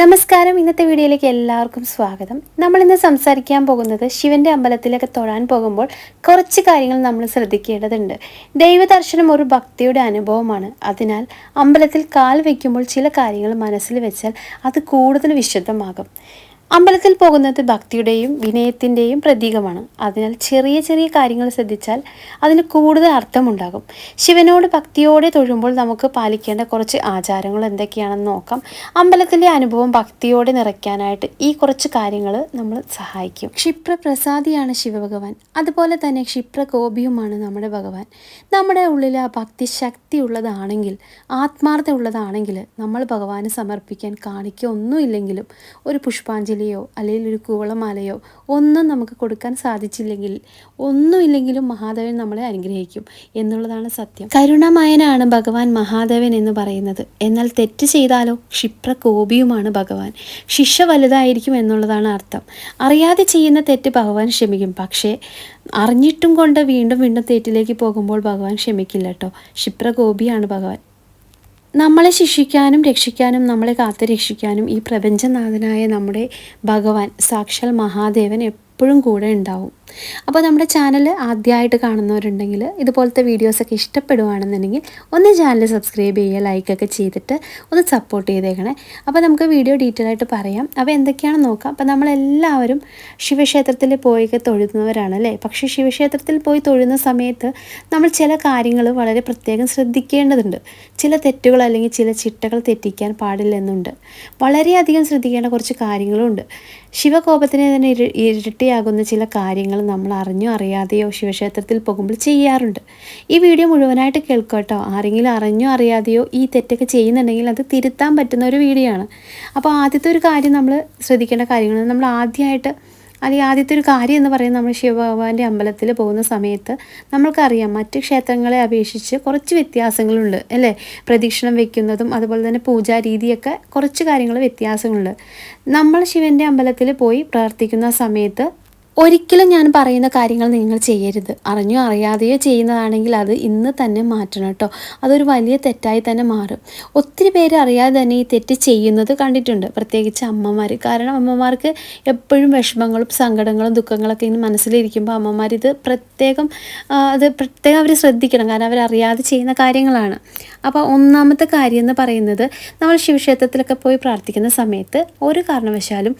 നമസ്കാരം. ഇന്നത്തെ വീഡിയോയിലേക്ക് എല്ലാവർക്കും സ്വാഗതം. നമ്മൾ ഇന്ന് സംസാരിക്കാൻ പോകുന്നത് ശിവന്റെ അമ്പലത്തിലൊക്കെ തൊഴാൻ പോകുമ്പോൾ കുറച്ച് കാര്യങ്ങൾ നമ്മൾ ശ്രദ്ധിക്കേണ്ടതുണ്ട്. ദൈവദർശനം ഒരു ഭക്തിയുടെ അനുഭവമാണ്. അതിനാൽ അമ്പലത്തിൽ കാൽ വയ്ക്കുമ്പോൾ ചില കാര്യങ്ങൾ മനസ്സിൽ വെച്ചാൽ അത് കൂടുതൽ വിശുദ്ധമാകും. അമ്പലത്തിൽ പോകുന്നത് ഭക്തിയുടെയും വിനയത്തിന്റെയും പ്രതീകമാണ്. അതിനാൽ ചെറിയ ചെറിയ കാര്യങ്ങൾ ശ്രദ്ധിച്ചാൽ അതിന് കൂടുതൽ അർത്ഥമുണ്ടാകും. ശിവനോട് ഭക്തിയോടെ തൊഴുമ്പോൾ നമുക്ക് പാലിക്കേണ്ട കുറച്ച് ആചാരങ്ങൾ എന്തൊക്കെയാണെന്ന് നോക്കാം. അമ്പലത്തിന്റെ അനുഭവം ഭക്തിയോടെ നിറയ്ക്കാനായിട്ട് ഈ കുറച്ച് കാര്യങ്ങൾ നമ്മൾ സഹായിക്കും. ക്ഷിപ്രപ്രസാദിയാണ് ശിവഭഗവാൻ. അതുപോലെ തന്നെ ക്ഷിപ്രകോപിയുമാണ് നമ്മുടെ ഭഗവാൻ. നമ്മുടെ ഉള്ളിൽ ആ ഭക്തി ശക്തി ഉള്ളതാണെങ്കിൽ ആത്മാർത്ഥ ഉള്ളതാണെങ്കിൽ നമ്മൾ ഭഗവാന് സമർപ്പിക്കാൻ കാണിക്കൊന്നുമില്ലെങ്കിലും ഒരു ഒരു പുഷ്പാഞ്ജലിയോ അല്ലെങ്കിൽ ഒരു കൂവളമാലയോ ഒന്നും നമുക്ക് കൊടുക്കാൻ സാധിച്ചില്ലെങ്കിൽ ഒന്നുമില്ലെങ്കിലും മഹാദേവൻ നമ്മളെ അനുഗ്രഹിക്കും എന്നുള്ളതാണ് സത്യം. കരുണാമയനാണ് ഭഗവാൻ മഹാദേവൻ എന്ന് പറയുന്നത്. എന്നാൽ തെറ്റ് ചെയ്താലോ ക്ഷിപ്രകോപിയുമാണ് ഭഗവാൻ. ശിക്ഷ വലുതായിരിക്കും എന്നുള്ളതാണ് അർത്ഥം. അറിയാതെ ചെയ്യുന്ന തെറ്റ് ഭഗവാൻ ക്ഷമിക്കും. പക്ഷേ അറിഞ്ഞിട്ടും കൊണ്ട് വീണ്ടും വീണ്ടും തെറ്റിലേക്ക് പോകുമ്പോൾ ഭഗവാൻ ക്ഷമിക്കില്ല കേട്ടോ. ക്ഷിപ്രകോപിയാണ് ഭഗവാൻ. നമ്മളെ ശിക്ഷിക്കാനും രക്ഷിക്കാനും നമ്മളെ കാത്തു രക്ഷിക്കാനും ഈ പ്രപഞ്ചനാഥനായ നമ്മുടെ ഭഗവാൻ സാക്ഷാൽ മഹാദേവൻ എപ്പോഴും കൂടെ ഉണ്ടാവും. അപ്പോൾ നമ്മുടെ ചാനൽ ആദ്യമായിട്ട് കാണുന്നവരുണ്ടെങ്കിൽ ഇതുപോലത്തെ വീഡിയോസൊക്കെ ഇഷ്ടപ്പെടുവാണെന്നുണ്ടെങ്കിൽ ഒന്ന് ചാനൽ സബ്സ്ക്രൈബ് ചെയ്യുക ലൈക്കൊക്കെ ചെയ്തിട്ട് ഒന്ന് സപ്പോർട്ട് ചെയ്തേക്കണേ. അപ്പോൾ നമുക്ക് വീഡിയോ ഡീറ്റെയിൽ ആയിട്ട് പറയാം. അപ്പോൾ എന്തൊക്കെയാണെന്ന് നോക്കാം. അപ്പോൾ നമ്മളെല്ലാവരും ശിവക്ഷേത്രത്തിൽ പോയൊക്കെ തൊഴുന്നവരാണ് അല്ലേ? പക്ഷേ ശിവക്ഷേത്രത്തിൽ പോയി തൊഴുന്ന സമയത്ത് നമ്മൾ ചില കാര്യങ്ങൾ വളരെ പ്രത്യേകം ശ്രദ്ധിക്കേണ്ടതുണ്ട്. ചില തെറ്റുകൾ അല്ലെങ്കിൽ ചില ചിട്ടകൾ തെറ്റിക്കാൻ പാടില്ലെന്നുണ്ട്. വളരെയധികം ശ്രദ്ധിക്കേണ്ട കുറച്ച് കാര്യങ്ങളുണ്ട്. ശിവകോപത്തിനെ തന്നെ ഇര ഇരട്ടിയാകുന്ന ചില കാര്യങ്ങൾ നമ്മൾ അറിഞ്ഞോ അറിയാതെയോ ശിവക്ഷേത്രത്തിൽ പോകുമ്പോൾ ചെയ്യാറുണ്ട്. ഈ വീഡിയോ മുഴുവനായിട്ട് കേൾക്കട്ടോ ആരെങ്കിലും അറിഞ്ഞോ അറിയാതെയോ ഈ തെറ്റൊക്കെ ചെയ്യുന്നുണ്ടെങ്കിൽ അത് തിരുത്താൻ പറ്റുന്ന ഒരു വീഡിയോ ആണ്. അപ്പോൾ ആദ്യത്തെ ഒരു കാര്യം നമ്മൾ ശ്രദ്ധിക്കേണ്ട കാര്യങ്ങൾ നമ്മൾ ആദ്യമായിട്ട് അല്ലെങ്കിൽ ആദ്യത്തെ ഒരു കാര്യം എന്ന് പറയുന്നത് നമ്മൾ ശിവഭഗവാന്റെ അമ്പലത്തിൽ പോകുന്ന സമയത്ത് നമ്മൾക്കറിയാം മറ്റ് ക്ഷേത്രങ്ങളെ അപേക്ഷിച്ച് കുറച്ച് വ്യത്യാസങ്ങളുണ്ട് അല്ലേ? പ്രദക്ഷിണം വെക്കുന്നതും അതുപോലെ തന്നെ പൂജാരീതിയൊക്കെ കുറച്ച് കാര്യങ്ങൾ വ്യത്യാസങ്ങളുണ്ട്. നമ്മൾ ശിവന്റെ അമ്പലത്തിൽ പോയി പ്രാർത്ഥിക്കുന്ന സമയത്ത് ഒരിക്കലും ഞാൻ പറയുന്ന കാര്യങ്ങൾ നിങ്ങൾ ചെയ്യരുത്. അറിഞ്ഞോ അറിയാതെയോ ചെയ്യുന്നതാണെങ്കിൽ അത് ഇന്ന് തന്നെ മാറ്റണം കേട്ടോ. അതൊരു വലിയ തെറ്റായി തന്നെ മാറും. ഒത്തിരി പേര് അറിയാതെ തന്നെ ഈ തെറ്റ് ചെയ്യുന്നത് കണ്ടിട്ടുണ്ട്. പ്രത്യേകിച്ച് അമ്മമാർ കാരണം അമ്മമാർക്ക് എപ്പോഴും വിഷമങ്ങളും സങ്കടങ്ങളും ദുഃഖങ്ങളൊക്കെ ഇങ്ങനെ മനസ്സിലിരിക്കുമ്പോൾ അമ്മമാർ ഇത് പ്രത്യേകം അത് പ്രത്യേകം അവർ ശ്രദ്ധിക്കണം. കാരണം അവരറിയാതെ ചെയ്യുന്ന കാര്യങ്ങളാണ്. അപ്പോൾ ഒന്നാമത്തെ കാര്യം എന്ന് പറയുന്നത് നമ്മൾ ശിവക്ഷേത്രത്തിലൊക്കെ പോയി പ്രാർത്ഥിക്കുന്ന സമയത്ത് ഒരു കാരണവശാലും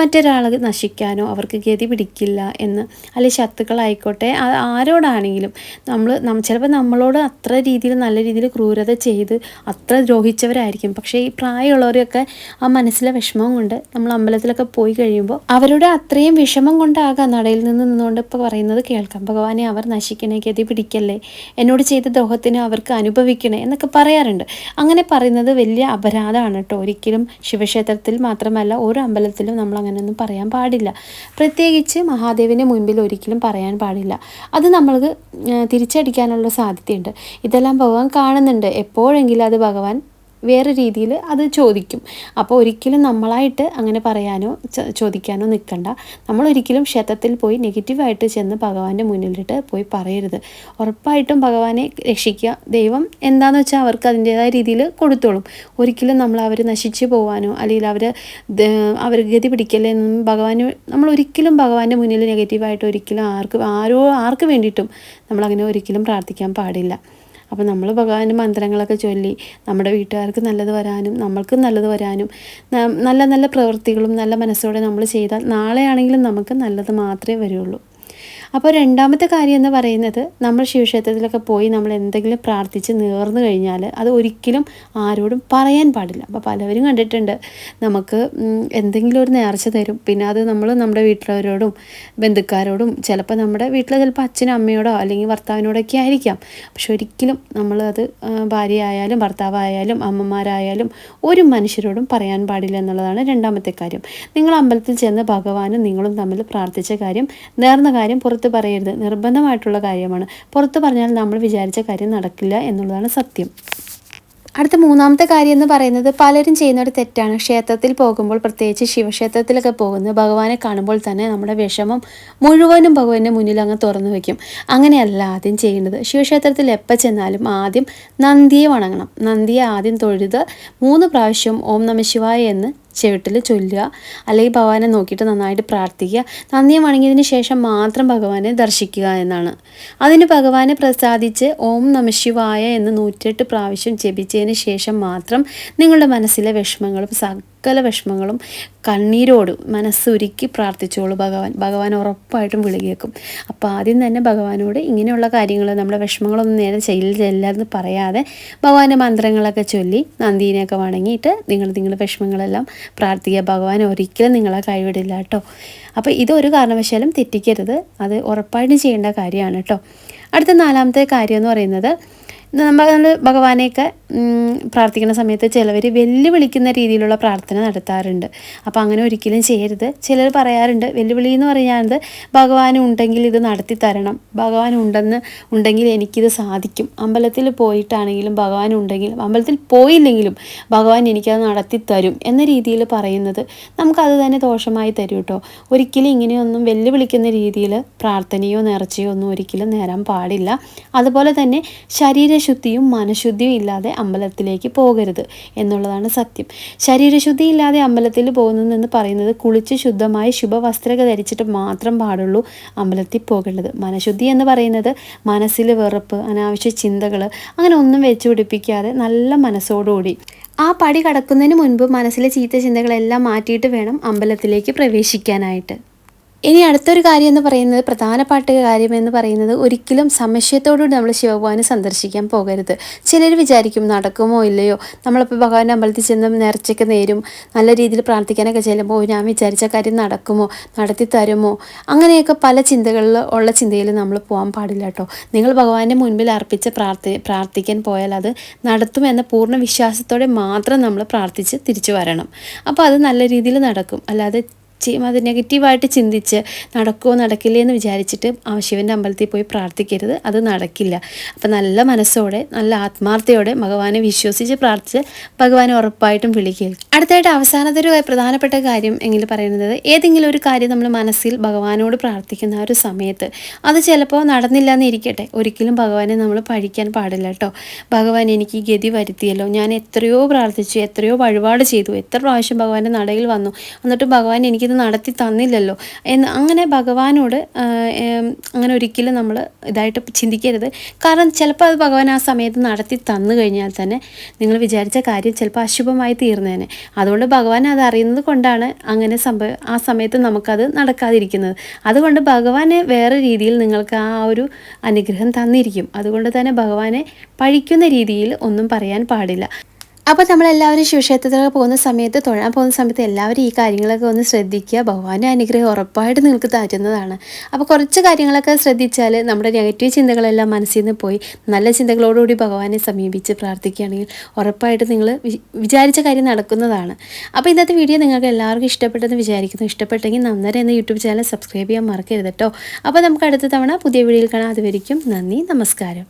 മറ്റൊരാൾ നശിക്കാനോ അവർക്ക് ഗതി പിടിക്കില്ല എന്ന്. അല്ലെങ്കിൽ ശത്രുക്കളായിക്കോട്ടെ. ആരോടാണെങ്കിലും നമ്മൾ നം ചിലപ്പോൾ നമ്മളോട് അത്ര രീതിയിൽ നല്ല രീതിയിൽ ക്രൂരത ചെയ്ത് അത്ര ദ്രോഹിച്ചവരായിരിക്കും. പക്ഷേ ഈ പ്രായമുള്ളവരെയൊക്കെ ആ മനസ്സിലെ വിഷമം കൊണ്ട് നമ്മൾ അമ്പലത്തിലൊക്കെ പോയി കഴിയുമ്പോൾ അവരുടെ അത്രയും വിഷമം കൊണ്ടാകാം നടയിൽ നിന്ന് നിന്നുകൊണ്ട് ഇപ്പോൾ പറയുന്നത് കേൾക്കാം. ഭഗവാനെ അവർ നശിക്കണേ ഗതി പിടിക്കല്ലേ? എന്നോട് ചെയ്ത ദ്രോഹത്തിന് അവർക്ക് അനുഭവിക്കണേ എന്നൊക്കെ പറയാറുണ്ട്. അങ്ങനെ പറയുന്നത് വലിയ അപരാധമാണ് കേട്ടോ. ഒരിക്കലും ശിവക്ഷേത്രത്തിൽ മാത്രമല്ല ഓരോ അമ്പലത്തിലും നമ്മൾ അങ്ങനെയൊന്നും പറയാൻ പാടില്ല. പ്രത്യേകിച്ച് മഹാദേവിന് മുൻപിൽ ഒരിക്കലും പറയാൻ പാടില്ല. അത് നമ്മൾക്ക് തിരിച്ചടിക്കാനുള്ള സാധ്യതയുണ്ട്. ഇതെല്ലാം ഭഗവാൻ കാണുന്നുണ്ട്. എപ്പോഴെങ്കിലും അത് ഭഗവാൻ വേറെ രീതിയിൽ അത് ചോദിക്കും. അപ്പോൾ ഒരിക്കലും നമ്മളായിട്ട് അങ്ങനെ പറയാനോ ചോദിക്കാനോ നിൽക്കണ്ട. നമ്മൾ ഒരിക്കലും ക്ഷേത്രത്തിൽ പോയി നെഗറ്റീവായിട്ട് ചെന്ന് ഭഗവാന്റെ മുന്നിലിട്ട് പോയി പറയരുത്. ഉറപ്പായിട്ടും ഭഗവാനെ രക്ഷിക്കുക. ദൈവം എന്താണെന്ന് വെച്ചാൽ അവർക്ക് അതിന്റെതായ രീതിയിൽ കൊടുത്തോളും. ഒരിക്കലും നമ്മൾ അവർ നശിച്ചു പോവാനോ അല്ലെങ്കിൽ അവർ അവർ ഗതി പിടിക്കല്ലേ എന്നും ഭഗവാന് നമ്മൾ ഒരിക്കലും ഭഗവാന്റെ മുന്നിൽ നെഗറ്റീവായിട്ട് ഒരിക്കലും ആർക്കും ആരോ ആർക്ക് വേണ്ടിയിട്ടും നമ്മളങ്ങനെ ഒരിക്കലും പ്രാർത്ഥിക്കാൻ പാടില്ല. അപ്പോൾ നമ്മൾ ഭഗവാന് മന്ത്രങ്ങളൊക്കെ ചൊല്ലി നമ്മുടെ വീട്ടുകാർക്ക് നല്ലത് വരാനും നമ്മൾക്കും നല്ലത് വരാനും നല്ല നല്ല പ്രവൃത്തികളും നല്ല മനസ്സോടെ നമ്മൾ ചെയ്താൽ നാളെയാണെങ്കിലും നമുക്ക് നല്ലത് മാത്രമേ വരുള്ളൂ. അപ്പോൾ രണ്ടാമത്തെ കാര്യം എന്ന് പറയുന്നത് നമ്മൾ ശിവക്ഷേത്രത്തിലൊക്കെ പോയി നമ്മൾ എന്തെങ്കിലും പ്രാർത്ഥിച്ച് നേർന്നു കഴിഞ്ഞാൽ അത് ഒരിക്കലും ആരോടും പറയാൻ പാടില്ല. അപ്പോൾ പലവരും കണ്ടിട്ടുണ്ട് നമുക്ക് എന്തെങ്കിലും ഒരു നേർച്ച തരും. പിന്നെ അത് നമ്മൾ നമ്മുടെ വീട്ടിലവരോടും ബന്ധുക്കാരോടും ചിലപ്പോൾ നമ്മുടെ വീട്ടിലെ ചിലപ്പോൾ അച്ഛനും അമ്മയോടോ അല്ലെങ്കിൽ ഭർത്താവിനോടൊക്കെ ആയിരിക്കാം. പക്ഷെ ഒരിക്കലും നമ്മളത് ഭാര്യയായാലും ഭർത്താവായാലും അമ്മമാരായാലും ഒരു മനുഷ്യരോടും പറയാൻ പാടില്ല എന്നുള്ളതാണ് രണ്ടാമത്തെ കാര്യം. നിങ്ങൾ അമ്പലത്തിൽ ചെന്ന് ഭഗവാനും നിങ്ങളും തമ്മിൽ പ്രാർത്ഥിച്ച കാര്യം നേർന്ന കാര്യം പുറത്ത് പറയരുത്. നിർബന്ധമായിട്ടുള്ള കാര്യമാണ്. പുറത്ത് പറഞ്ഞാൽ നമ്മൾ വിചാരിച്ച കാര്യം നടക്കില്ല എന്നുള്ളതാണ് സത്യം. അടുത്ത മൂന്നാമത്തെ കാര്യം എന്ന് പറയുന്നത് പലരും ചെയ്യുന്ന ഒരു തെറ്റാണ്. ക്ഷേത്രത്തിൽ പോകുമ്പോൾ പ്രത്യേകിച്ച് ശിവക്ഷേത്രത്തിലൊക്കെ പോകുന്നത് ഭഗവാനെ കാണുമ്പോൾ തന്നെ നമ്മുടെ വിഷമം മുഴുവനും ഭഗവാന്റെ മുന്നിൽ അങ്ങ് തുറന്നു വയ്ക്കും അങ്ങനെയല്ല ആദ്യം ചെയ്യേണ്ടത്. ശിവക്ഷേത്രത്തിൽ എപ്പോൾ ചെന്നാലും ആദ്യം നന്ദിയെ വണങ്ങണം. നന്ദിയെ ആദ്യം തൊഴുത് മൂന്ന് പ്രാവശ്യം ഓം നമ ശിവായ എന്ന് ചെവിട്ടിൽ ചൊല്ലുക. അല്ലെങ്കിൽ ഭഗവാനെ നോക്കിയിട്ട് നന്നായിട്ട് പ്രാർത്ഥിക്കുക. നന്ദിയെ വണങ്ങിയതിന് ശേഷം മാത്രം ഭഗവാനെ ദർശിക്കുക എന്നാണ്. അതിന് ഭഗവാനെ പ്രസാദിച്ച് ഓം നമശിവായ എന്ന് നൂറ്റെട്ട് പ്രാവശ്യം ജപിച്ചതിന് ശേഷം മാത്രം നിങ്ങളുടെ മനസ്സിലെ വിഷമങ്ങളും സകല വിഷമങ്ങളും കണ്ണീരോട് മനസ്സുരുക്കി പ്രാർത്ഥിച്ചോളൂ ഭഗവാൻ. ഭഗവാൻ ഉറപ്പായിട്ടും വിളികേക്കും അപ്പോൾ ആദ്യം തന്നെ ഭഗവാനോട് ഇങ്ങനെയുള്ള കാര്യങ്ങൾ നമ്മുടെ വിഷമങ്ങളൊന്നും നേരെ ചെയ്യില്ലെന്ന് പറയാതെ ഭഗവാന്റെ മന്ത്രങ്ങളൊക്കെ ചൊല്ലി നന്ദീനെയൊക്കെ വണങ്ങിയിട്ട് നിങ്ങൾ നിങ്ങളുടെ വിഷമങ്ങളെല്ലാം പ്രാർത്ഥിക്കുക. ഭഗവാൻ ഒരിക്കലും നിങ്ങളെ കൈവിടില്ല കേട്ടോ. അപ്പോൾ ഇതൊരു കാരണവശാലും തെറ്റിക്കരുത്. അത് ഉറപ്പായിട്ടും ചെയ്യേണ്ട കാര്യമാണ് കേട്ടോ. അടുത്ത നാലാമത്തെ കാര്യം എന്ന് പറയുന്നത് നമ്മൾ ഭഗവാനെയൊക്കെ പ്രാർത്ഥിക്കുന്ന സമയത്ത് ചിലവർ വെല്ലുവിളിക്കുന്ന രീതിയിലുള്ള പ്രാർത്ഥന നടത്താറുണ്ട്. അപ്പോൾ അങ്ങനെ ഒരിക്കലും ചെയ്യരുത്. ചിലർ പറയാറുണ്ട് വെല്ലുവിളി എന്ന് പറയുന്നത് ഭഗവാൻ ഉണ്ടെങ്കിൽ ഇത് നടത്തി തരണം. ഭഗവാൻ ഉണ്ടെന്ന് ഉണ്ടെങ്കിൽ എനിക്കിത് സാധിക്കും. അമ്പലത്തിൽ പോയിട്ടാണെങ്കിലും ഭഗവാൻ ഉണ്ടെങ്കിൽ അമ്പലത്തിൽ പോയില്ലെങ്കിലും ഭഗവാൻ എനിക്കത് നടത്തി തരും എന്ന രീതിയിൽ പറയുന്നത് നമുക്കത് തന്നെ ദോഷമായി തരും കേട്ടോ. ഒരിക്കലും ഇങ്ങനെയൊന്നും വെല്ലുവിളിക്കുന്ന രീതിയിൽ പ്രാർത്ഥനയോ നേർച്ചയോ ഒന്നും ഒരിക്കലും നേരാൻ പാടില്ല. അതുപോലെ തന്നെ ശരീര ശരീരശുദ്ധിയും മനഃശുദ്ധിയും ഇല്ലാതെ അമ്പലത്തിലേക്ക് പോകരുത് എന്നുള്ളതാണ് സത്യം. ശരീരശുദ്ധി ഇല്ലാതെ അമ്പലത്തിൽ പോകുന്നതെന്ന് പറയുന്നത് കുളിച്ച് ശുദ്ധമായി ശുഭവസ്ത്രക ധരിച്ചിട്ട് മാത്രം പാടുള്ളൂ അമ്പലത്തിൽ പോകേണ്ടത്. മനഃശുദ്ധി എന്ന് പറയുന്നത് മനസ്സിൽ വെറുപ്പ് അനാവശ്യ ചിന്തകൾ അങ്ങനെ ഒന്നും വെച്ച് പിടിപ്പിക്കാതെ നല്ല മനസ്സോടുകൂടി. ആ പടി കടക്കുന്നതിന് മുൻപ് മനസ്സിലെ ചീത്ത ചിന്തകളെല്ലാം മാറ്റിയിട്ട് വേണം അമ്പലത്തിലേക്ക് പ്രവേശിക്കാനായിട്ട്. ഇനി അടുത്തൊരു കാര്യം എന്ന് പറയുന്നത് പ്രധാനപ്പെട്ട കാര്യം എന്ന് പറയുന്നത് ഒരിക്കലും സംശയത്തോടുകൂടി നമ്മൾ ശിവഭഗവാനെ സന്ദർശിക്കാൻ പോകരുത്. ചിലർ വിചാരിക്കും നടക്കുമോ ഇല്ലയോ? നമ്മളിപ്പോൾ ഭഗവാന്റെ അമ്പലത്തിൽ ചെന്ന് നേർച്ചയ്ക്ക് നേരും നല്ല രീതിയിൽ പ്രാർത്ഥിക്കാനൊക്കെ ചെല്ലുമ്പോൾ ഞാൻ വിചാരിച്ച കാര്യം നടക്കുമോ? നടത്തി തരുമോ? അങ്ങനെയൊക്കെ പല ചിന്തകളിൽ ഉള്ള ചിന്തയിൽ നമ്മൾ പോകാൻ പാടില്ല കേട്ടോ. നിങ്ങൾ ഭഗവാന്റെ മുൻപിൽ അർപ്പിച്ച പ്രാർത്ഥി പ്രാർത്ഥിക്കാൻ പോയാൽ അത് നടത്തുമെന്ന പൂർണ വിശ്വാസത്തോടെ മാത്രം നമ്മൾ പ്രാർത്ഥിച്ച് തിരിച്ചു വരണം. അപ്പോൾ അത് നല്ല രീതിയിൽ നടക്കും. അല്ലാതെ അത് നെഗറ്റീവായിട്ട് ചിന്തിച്ച് നടക്കുമോ നടക്കില്ലേ എന്ന് വിചാരിച്ചിട്ട് ആ ശിവന്റെ അമ്പലത്തിൽ പോയി പ്രാർത്ഥിക്കരുത്. അത് നടക്കില്ല. അപ്പം നല്ല മനസ്സോടെ നല്ല ആത്മാർത്ഥയോടെ ഭഗവാനെ വിശ്വസിച്ച് പ്രാർത്ഥിച്ച് ഭഗവാനെ ഉറപ്പായിട്ടും വിളിക്കുക അടുത്തായിട്ട് അവസാനത്തെ ഒരു പ്രധാനപ്പെട്ട കാര്യം എങ്കിൽ പറയുന്നത് ഏതെങ്കിലും ഒരു കാര്യം നമ്മൾ മനസ്സിൽ ഭഗവാനോട് പ്രാർത്ഥിക്കുന്ന ആ ഒരു സമയത്ത് അത് ചിലപ്പോൾ നടന്നില്ല എന്നിരിക്കട്ടെ ഒരിക്കലും ഭഗവാനെ നമ്മൾ പഴിക്കാൻ പാടില്ല കേട്ടോ. ഭഗവാൻ എനിക്ക് ഗതി വരുത്തിയല്ലോ. ഞാൻ എത്രയോ പ്രാർത്ഥിച്ചു എത്രയോ വഴിപാട് ചെയ്തു. എത്ര പ്രാവശ്യം ഭഗവാന്റെ നടയിൽ വന്നു. എന്നിട്ട് ഭഗവാൻ എനിക്ക് എനിക്കിത് നടത്തി തന്നില്ലല്ലോ. എന്ന് അങ്ങനെ ഭഗവാനോട് അങ്ങനെ ഒരിക്കലും നമ്മൾ ഇതായിട്ട് ചിന്തിക്കരുത്. കാരണം ചിലപ്പോൾ അത് ഭഗവാൻ ആ സമയത്ത് നടത്തി തന്നു കഴിഞ്ഞാൽ തന്നെ നിങ്ങൾ വിചാരിച്ച കാര്യം ചിലപ്പോൾ അശുഭമായി തീർന്നേനെ. അതുകൊണ്ട് ഭഗവാൻ അത് അറിയുന്നത് കൊണ്ടാണ് അങ്ങനെ സംഭവം ആ സമയത്ത് നമുക്കത് നടക്കാതിരിക്കുന്നത്. അതുകൊണ്ട് ഭഗവാനെ വേറെ രീതിയിൽ നിങ്ങൾക്ക് ആ ഒരു അനുഗ്രഹം തന്നിരിക്കും. അതുകൊണ്ട് തന്നെ ഭഗവാനെ പഴിക്കുന്ന രീതിയിൽ ഒന്നും പറയാൻ പാടില്ല. അപ്പോൾ നമ്മളെല്ലാവരും ശിവക്ഷേത്രത്തിലൊക്കെ പോകുന്ന സമയത്ത് തൊഴാൻ പോകുന്ന സമയത്ത് എല്ലാവരും ഈ കാര്യങ്ങളൊക്കെ ഒന്ന് ശ്രദ്ധിക്കുക. ഭഗവാന്റെ അനുഗ്രഹം ഉറപ്പായിട്ട് നിങ്ങൾക്ക് തരുന്നതാണ്. അപ്പോൾ കുറച്ച് കാര്യങ്ങളൊക്കെ ശ്രദ്ധിച്ചാൽ നമ്മുടെ നെഗറ്റീവ് ചിന്തകളെല്ലാം മനസ്സിൽ നിന്ന് പോയി. നല്ല ചിന്തകളോടുകൂടി ഭഗവാനെ സമീപിച്ച് പ്രാർത്ഥിക്കുകയാണെങ്കിൽ ഉറപ്പായിട്ട് നിങ്ങൾ വിചാരിച്ച കാര്യം നടക്കുന്നതാണ്. അപ്പോൾ ഇന്നത്തെ വീഡിയോ നിങ്ങൾക്ക് എല്ലാവർക്കും ഇഷ്ടപ്പെട്ടെന്ന് വിചാരിക്കുന്നു. ഇഷ്ടപ്പെട്ടെങ്കിൽ നന്നരെ എന്ന യൂട്യൂബ് ചാനൽ സബ്സ്ക്രൈബ് ചെയ്യാൻ മറക്കരുത് കേട്ടോ അപ്പോൾ നമുക്ക് അടുത്ത തവണ പുതിയ വീഡിയോയിൽ കാണാം. അതുവരിക്കും നന്ദി നമസ്കാരം.